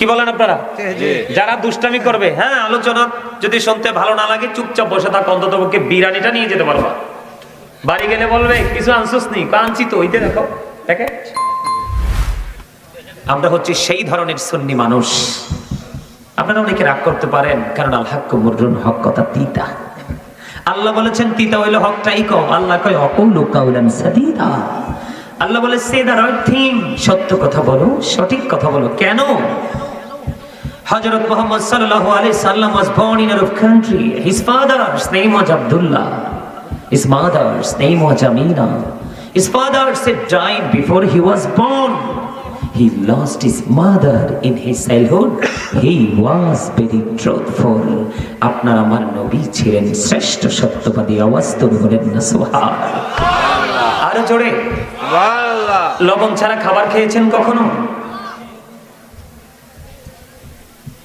কি বলেন আপনারা? যারা দুষ্টামি করবে হ্যাঁ আলোচনা যদি শুনতে ভালো না লাগে চুপচাপ বসে থাক অন্তত পক্ষে বিরিয়ানিটা নিয়ে যেতে পারবা। বাড়ি গেলে বলবে কিছু আনসুস নি আনছি তো ওইতে দেখো দেখে। আমরা হচ্ছে সেই ধরনের সুন্নি মানুষ। আপনারা অনেকে রাগ করতে পারেন কারণ আল্লাহ মুররুন হক কথা তিতা। আল্লাহ বলেছেন তিতা হইল হকটাই কম আল্লাহ কয় অকৌলু কাউলান সাদিদা। আল্লাহ বলে সে দা রাইট থিং সত্য কথা বলো সঠিক কথা বলো। কেন? হযরত মুহাম্মদ সাল্লাল্লাহু আলাইহি সাল্লাম was born in Arab country his father's name was Abdullah his mother's name was Amina his father said died before he was born he lost his mother in his childhood he was very truthful আপনার আমার নবী ছিলেন শ্রেষ্ঠ সত্যবাদী তুলে বলেন না সুবহান আরও জোরে লবণ ছাড়া খাবার খেয়েছেন কখনো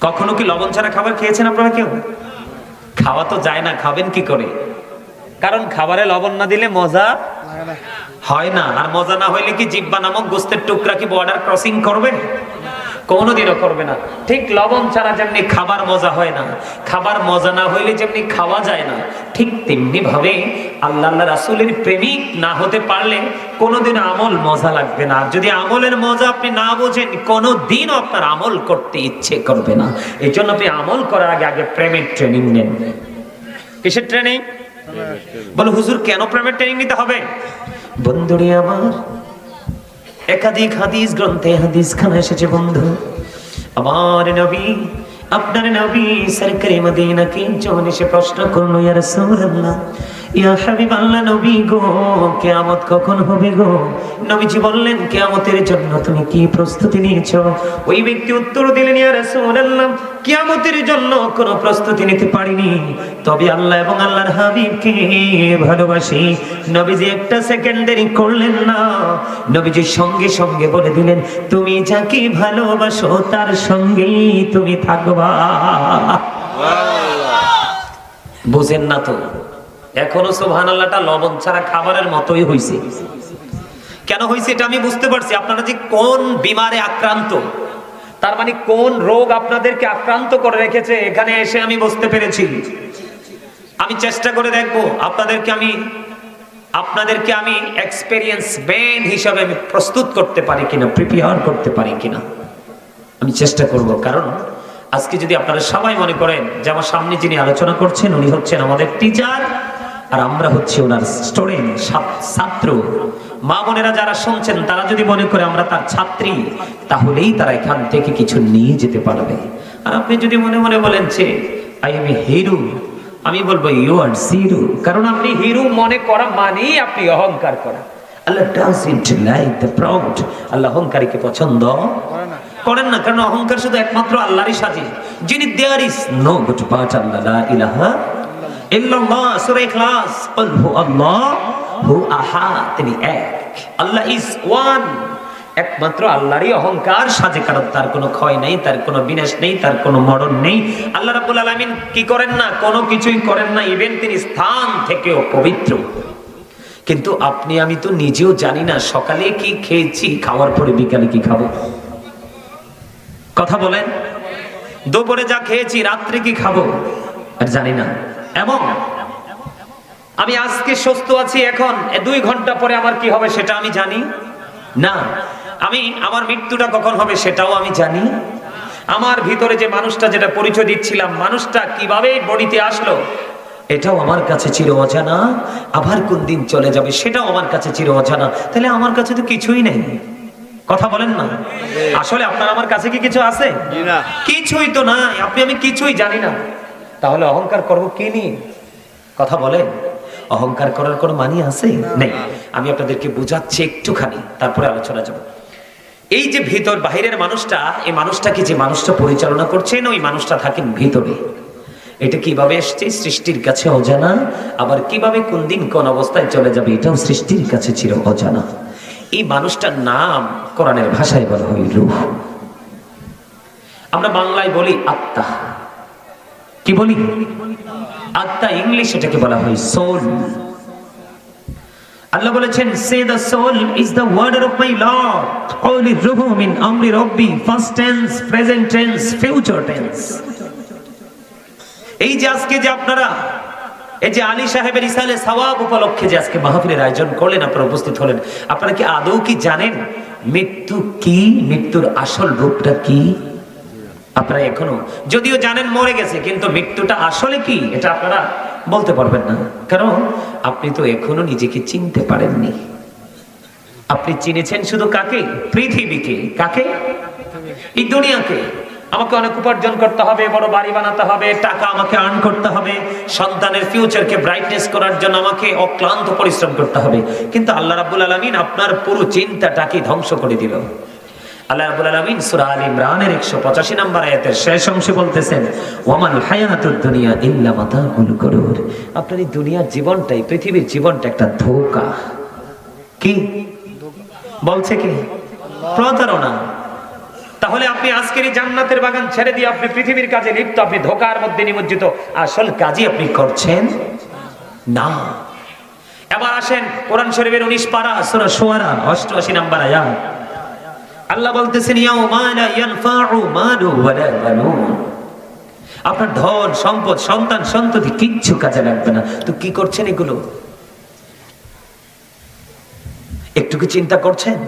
কখনো কি লবণ ছাড়া খাবার খেয়েছেন আপনারা কেউ? খাওয়া তো যায় না খাবেন কি করে? কারণ খাবারে লবণ না দিলে মজা হয় না আর মজা না হইলে কি জিব্বা নামক গোস্তের টুকরা কি বর্ডার ক্রসিং করবে? কোনোদিনও করবে না। ঠিক লবণ ছাড়া যেমনি খাবার মজা হয় না, খাবার মজা না হইলে যেমনি খাওয়া যায় না, ঠিক তেমনি ভাবে আল্লাহ রাসুলের প্রেমিক না হতে পারলে কোনোদিন আমল মজা লাগবে না। যদি আমলের মজা আপনি না বোঝেন, কোনোদিনও আপনার আমল করতে ইচ্ছে করবে না। এই জন্য আপনি আমল করার আগে আগে প্রেমের ট্রেনিং নেন। কিসের ট্রেনিং বলো হুজুর, কেন প্রেমের ট্রেনিং নিতে হবে? বন্ধুরে আমার একাধিক হাদিস গ্রন্থে হাদিস খানা এসেছে, বন্ধু। আমার নবী, আপনার নবী সরকারি মদিনাকে যখন এসে প্রশ্ন করল, ইয়া রাসূলুল্লাহ, ইয়া হাবিবাল্লাহ নবী গো, কিয়ামত কখন হবে গো? নবীজি বললেন, কিয়ামতের জন্য তুমি কি প্রস্তুতি নিয়েছ? ওই ব্যক্তি উত্তর দিলেন, ইয়া রাসূলুল্লাহ কিয়ামতের জন্য কোনো প্রস্তুতি নিতে পারিনি। তবে আল্লাহ এবং আল্লাহর হাবিবকে ভালোবাসি। নবীজি একটা সেকেন্ড দেরি করলেন না। নবীজি সঙ্গে সঙ্গে বলে দিলেন, তুমি যাকে ভালোবাসো তার সঙ্গেই তুমি থাকবা। বুঝেন না তো, এখনও সোভান আল্লাহটা লবণ ছাড়া খাবারের মতোই হয়েছে কেন হয়েছে এটা আমি বুঝতে পারছি। আপনারা যে কোন বিমারে আক্রান্ত তার মানে কোন রোগ আপনাদেরকে আক্রান্ত করে রেখেছে? এখানে এসে আমি বুঝতে পেরেছি। আমি চেষ্টা করে দেখব। আপনাদেরকে আমি আপনাদেরকে আমি এক্সপেরিয়েন্স ম্যান হিসাবে আমি প্রস্তুত করতে পারি কিনা প্রিপেয়ার করতে পারি কিনা, আমি চেষ্টা করব। কারণ আজকে যদি আপনারা সবাই মনে করেন যে আমার সামনে যিনি আলোচনা করছেন, উনি হচ্ছেন আমাদের টিচার আর আমরা হচ্ছে ওনার স্টুডেন্ট ছাত্র। মা বোনেরা যারা শুনছেন, তারা যদি মনে করে আমরা তার ছাত্রী, তাহলেই তারা এখান থেকে কিছু নিয়ে যেতে পারবে। আর আপনি যদি মনে মনে বলেন যে আই এম হিরো আমি বলব ইউ আর জিরো কারণ আপনি হিরো মনে করা মানেই আপনি অহংকার করা। Allah doesn't like the proud আল্লাহ অহংকারীকে পছন্দ করেন না, কারণ অহংকার শুধু একমাত্র আল্লাহরই সাজে। যিনি there is no god but Allah লা ইলাহা ইল্লাল্লাহ। সূরা ইখলাস আল্লাহ। তিনি এক। Allah is one. একমাত্র আল্লাহরই অহংকার, সাজে কারণ তার কোনো ক্ষয় নেই, তার কোনো বিনাশ নেই, তার কোনো মরণ নেই। আল্লাহ রাব্বুল আলামিন কি করেন না? কোনো কিছুই করেন না ইভেন তিনি স্থান থেকেও পবিত্র। কিন্তু আপনি, আমি তো নিজেও জানি না, সকালে কি খেয়েছি, খাওয়ার পরে বিকালে কি খাব? কথা বলেন। দুপুরে যা খেয়েছি, রাত্রে কি খাব? আর জানি না। এবং আমি আজকে সুস্থ আছি এখন। দুই ঘণ্টা পরে আমার কি হবে সেটা আমি জানি? না। আমি আমার মৃত্যুটা কখন হবে সেটাও আমি জানি। আমার ভিতরে যে মানুষটা যেটা পরিচয় দিচ্ছিলাম মানুষটা কীভাবে বডিতে আসলো এটাও আমার কাছে চির অজানা। আবার কোন দিন চলে যাবে সেটাও আমার কাছে চির অজানা। তাহলে আমার কাছে তো কিছুই নেই। কথা বলেন না। আসলে আপনার আমার কাছে কি কিছু আছে? কিছুই তো নাই। আপনি আমি কিছুই জানি না। তাহলে অহংকার করব কি নিয়ে? কথা বলেন। অহংকার করার কোনো মানি আছে? নেই। আমি আপনাদেরকে বুঝাচ্ছি একটুখানি, তারপরে আলোচনা যাব। এই যে ভিতর, বাহিরের মানুষটা, এই মানুষটাকে যে মানুষটা পরিচালনা করছেন, ওই মানুষটা থাকেন ভিতরে। এটা কীভাবে এসছে? সৃষ্টির কাছে অজানা। আবার কীভাবে কোন দিন কোন অবস্থায় চলে যাবে, এটাও সৃষ্টির কাছে ছিল অজানা। এই মানুষটার নাম কোরআনের ভাষায় বলা হয় রূহ। আমরা বাংলায় বলি আত্মা। কি বলি? আত্মা ইংলিশ এটাকে বলা হয় সোল আল্লাহ বলেছেন say the soul is the of my lord রুহু মিন আমরি রব্বি first tense present tense future tense এই যে আজকে যে আপনারা, এই যে আলী সাহেবের ইসালে সওয়াব উপলক্ষে যে আজকে মাহফিলের আয়োজন করলেন, আপনারা উপস্থিত হলেন, আপনারা কি আদৌ কি জানেন মৃত্যু কি? মৃত্যুর আসল রূপটা কি? আপনারা এখনও, যদিও জানেন মরে গেছে, কিন্তু মৃত্যুটা আসলে কি, এটা আপনারা বলতে পারবেন না। কারণ আপনি তো এখনও নিজেকে চিনতে পারেননি। আপনি চিনেছেন শুধু কাকে? পৃথিবীকে। কাকে? এই দুনিয়াকে। আমাকে অনেক উপার্জন করতে হবে, বড় বাড়ি বানাতে হবে, টাকা আমাকে আর্ন করতে হবে, সন্তানের ফিউচারকে ব্রাইটনেস করার জন্য আমাকে অক্লান্ত পরিশ্রম করতে হবে। কিন্তু আল্লাহ রাব্বুল আলামিন আপনার পুরো চিন্তাটাকে ধ্বংস করে দিল। আল্লাহ রাব্বুল আলামিন সূরা আল ইমরানের 185 নম্বর আয়াতের শেষ অংশে বলতেছেন দুনিয়া আপনার এই দুনিয়ার জীবনটাই, পৃথিবীর জীবনটা একটা ধোঁকা। কি? বলছে কি? প্রতারণা। তাহলে আপনি আজকের জান্নাতের বাগান ছেড়ে দিয়ে আপনি পৃথিবীর কাজে লিপ্ত, আপনি ধোকার মধ্যে নিমজ্জিত। আসল কাজই আপনি করছেন? না। এবার আসেন, কোরআন শরীফের উনিশ পারা সূরা শুআরা 88 নাম্বার আয়াত। আল্লাহ বলতেছেন আপনার ধন, সম্পদ, সন্তান, সন্ততি কিচ্ছু কাজে লাগবে না। তো কি করছেন এগুলো? একটু কি চিন্তা করছেন?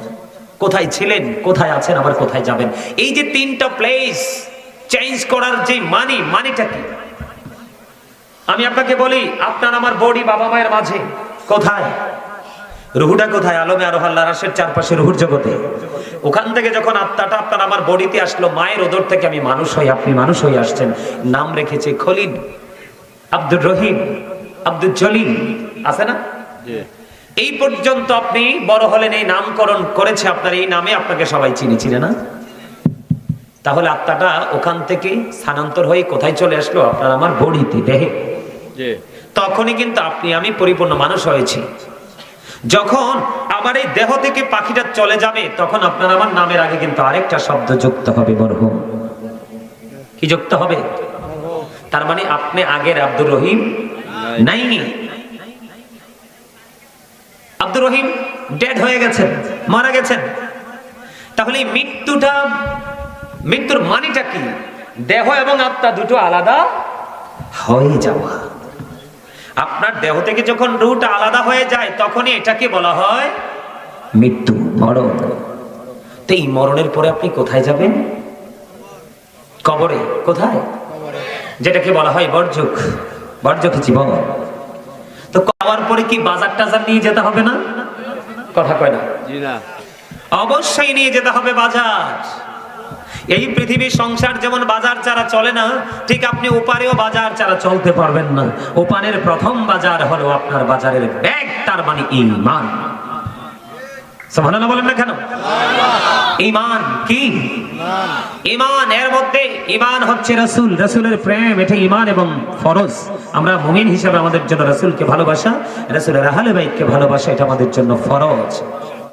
কোথায় ছিলেন? কোথায় আছেন? আবার কোথায় যাবেন? এই যে তিনটা প্লেস চেঞ্জ করার যে মানি মানিটা কি? আমি আপনাকে বলি, আপনার আমার বডি বাবা মায়ের মাঝে, কোথায়? রুহুটা কোথায়? আলমে আরও আল্লাহ চারপাশে রুহুর জগতে। ওখান থেকে যখন আত্মাটা আপনার আমার বডিতে আসলো মায়ের ওদর থেকে আমি মানুষ হই আপনি মানুষ হয়ে আসছেন। নাম রেখেছে খলিল আব্দুর রহিম আব্দুল জলিল। আছে না? এই পর্যন্ত আপনি বড় হলেন এই নামকরণ করেছে আপনার এই নামে আপনাকে সবাই চিনি চিনে না? তাহলে আত্মাটা ওখান থেকে স্থানান্তর হয়ে কোথায় চলে আসলো? আপনার আমার বডিতে দেহে। তখনই কিন্তু আপনি আমি পরিপূর্ণ মানুষ হয়েছি। যখন আমার এই দেহ থেকে পাখিটা চলে যাবে, তখন আপনার আমার নামের আগে কিন্তু আরেকটা শব্দ যুক্ত হবে, মরহুম। কি যুক্ত হবে? তার মানে আপনি আগের আব্দুর রহিম নাই। আব্দুর রহিম ডেড হয়ে গেছেন, মারা গেছেন। তাহলে মৃত্যুটা, মৃত্যুর মানেটা কি? দেহ এবং আত্মা দুটো আলাদা হয়ে যাওয়া। আপনার দেহ থেকে যখন রুটা আলাদা হয়ে যায় তখনই এটাকে বলা হয় মৃত্যু মরণ। তো এই মরণের পরে আপনি কোথায় যাবেন? কবরে কোথায়? যেটাকে বলা হয় বর্জক বর্জক জীবন। তো খাওয়ার পরে কি বাজার টাজার নিয়ে যেতে হবে না? কথা কয় না। অবশ্যই নিয়ে যেতে হবে বাজার। এই পৃথিবীর সংসার যেমন বাজার ছাড়া চলে না, ঠিক আপনি ওপারেও বাজার ছাড়া চলতে পারবেন না। ওপারের প্রথম বাজার হলো আপনার বাজারের ব্যাগ, তার মানে ইমান বলেন না কেন? ইমান কি? ইমান এর মধ্যে ইমান হচ্ছে রাসূল। রাসূলের এটা ইমান এবং ফরজ। আমরা মুমিন হিসেবে আমাদের জন্য রাসূলকে ভালোবাসা, রাসূলের ভালোবাসা, এটা আমাদের জন্য ফরজ।